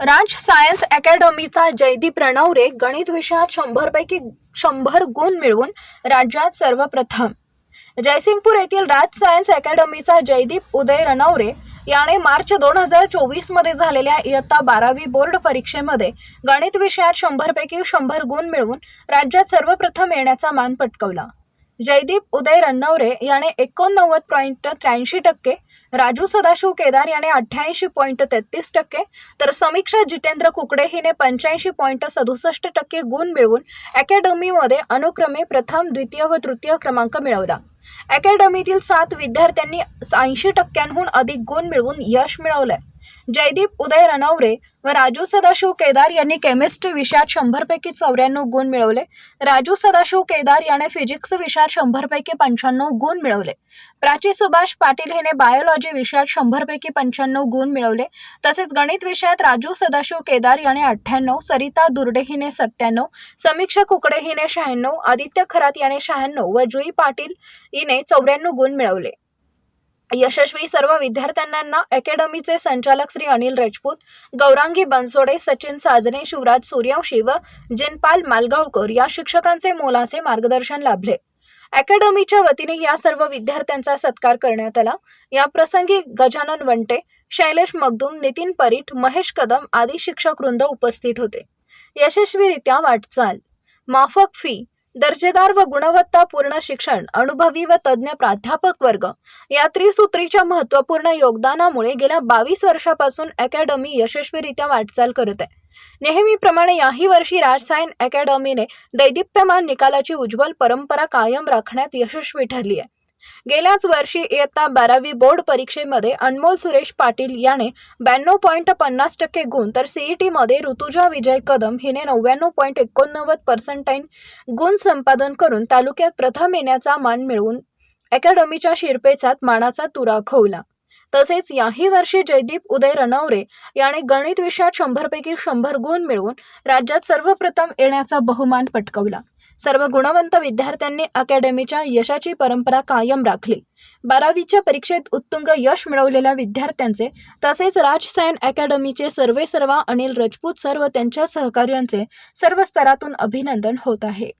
राज science अकॅडमीचा Jaydeep Ranaware गणित विषयात शंभरपैकी शंभर गुण मिळवून राज्यात सर्वप्रथम. जयसिंगपूर येथील राज सायन्स अकॅडमीचा जयदीप उदय रणवरे याने मार्च दोन हजार चोवीसमध्ये झालेल्या इयत्ता बारावी बोर्ड परीक्षेमध्ये गणित विषयात शंभरपैकी शंभर गुण मिळवून राज्यात सर्वप्रथम येण्याचा मान पटकवला. जयदीप उदय रन्नवरे याने एकोणनव्वद पॉईंट त्र्याऐंशी टक्के राजू सदाशिव केदार याने अठ्ठ्याऐंशी पॉईंट तेहतीस टक्के तर समीक्षा जितेंद्र कुकडे हिने पंच्याऐंशी पॉईंट सदुसष्ट टक्के गुण मिळवून अकॅडमीमध्ये अनुक्रमे प्रथम द्वितीय व तृतीय क्रमांक मिळवला. अकॅडमीतील सात विद्यार्थ्यांनी ऐंशी टक्क्यांहून अधिक गुण मिळवून यश मिळवलंय. जयदीप उदय रनवरे व राजू सदाशिव केदार यांनी केमिस्ट्री विषयात शंभरपैकी चौऱ्याण्णव गुण मिळवले. राजू सदाशिव केदार याने फिजिक्स विषयात शंभरपैकी पंच्याण्णव गुण मिळवले. प्राची सुभाष पाटील हिने बायोलॉजी विषयात शंभरपैकी पंच्याण्णव गुण मिळवले. तसेच गणित विषयात राजू सदाशिव केदार याने अठ्ठ्याण्णव सरिता दुर्डे हिने सत्त्याण्णव समीक्षा कुकडे हिने शहाण्णव आदित्य खरात याने शहाण्णव व जुई पाटील हिने चौऱ्याण्णव गुण मिळवले. यशस्वी सर्व विद्यार्थ्यांना अकॅडमीचे संचालक श्री अनिल राजपूत गौरांगी बनसोडे सचिन साजने शिवराज सूर्यवंशी व जिनपाल मालगावकर या शिक्षकांचे मोलाचे मार्गदर्शन लाभले. अकॅडमीच्या वतीने या सर्व विद्यार्थ्यांचा सत्कार करण्यात आला. या प्रसंगी गजानन वंटे शैलेश मगदूम नितीन परीठ महेश कदम आदी शिक्षक वृंद उपस्थित होते. यशस्वीरित्या वाटचाल. माफक फी दर्जेदार व गुणवत्तापूर्ण शिक्षण अनुभवी व तज्ज्ञ प्राध्यापक वर्ग या त्रिसूत्रीच्या महत्त्वपूर्ण योगदानामुळे गेल्या बावीस वर्षापासून अकॅडमी यशस्वीरित्या वाटचाल करत आहे. नेहमीप्रमाणे याही वर्षी राजसायन अकॅडमीने दैदिप्यमान निकालाची उज्ज्वल परंपरा कायम राखण्यात यशस्वी ठरली आहे. गेल्याच वर्षी इयत्ता बारावी बोर्ड परीक्षेमध्ये अनमोल सुरेश पाटील याने ब्याण्णव पॉईंट पन्नास टक्के गुण तर सीईटीमध्ये ऋतुजा विजय कदम हिने नव्याण्णव पॉईंट एकोणनव्वद पर्सेंटाईन गुण संपादन करून तालुक्यात प्रथम येण्याचा मान मिळवून अकॅडमीच्या शिरपेचात मानाचा तुरा खोवला. तसेच याही वर्षी जयदीप उदय रणवरे याने गणित विषयात शंभरपैकी शंभर गुण मिळवून राज्यात सर्वप्रथम येण्याचा बहुमान पटकवला. सर्व गुणवंत विद्यार्थ्यांनी अकॅडमीच्या यशाची परंपरा कायम राखली. बारावीच्या परीक्षेत उत्तुंग यश मिळवलेल्या विद्यार्थ्यांचे तसेच राजसायन अकॅडमीचे सर्वे सर्वा अनिल राजपूत सर्व त्यांच्या सहकार्यांचे सर्व स्तरातून अभिनंदन होत आहे.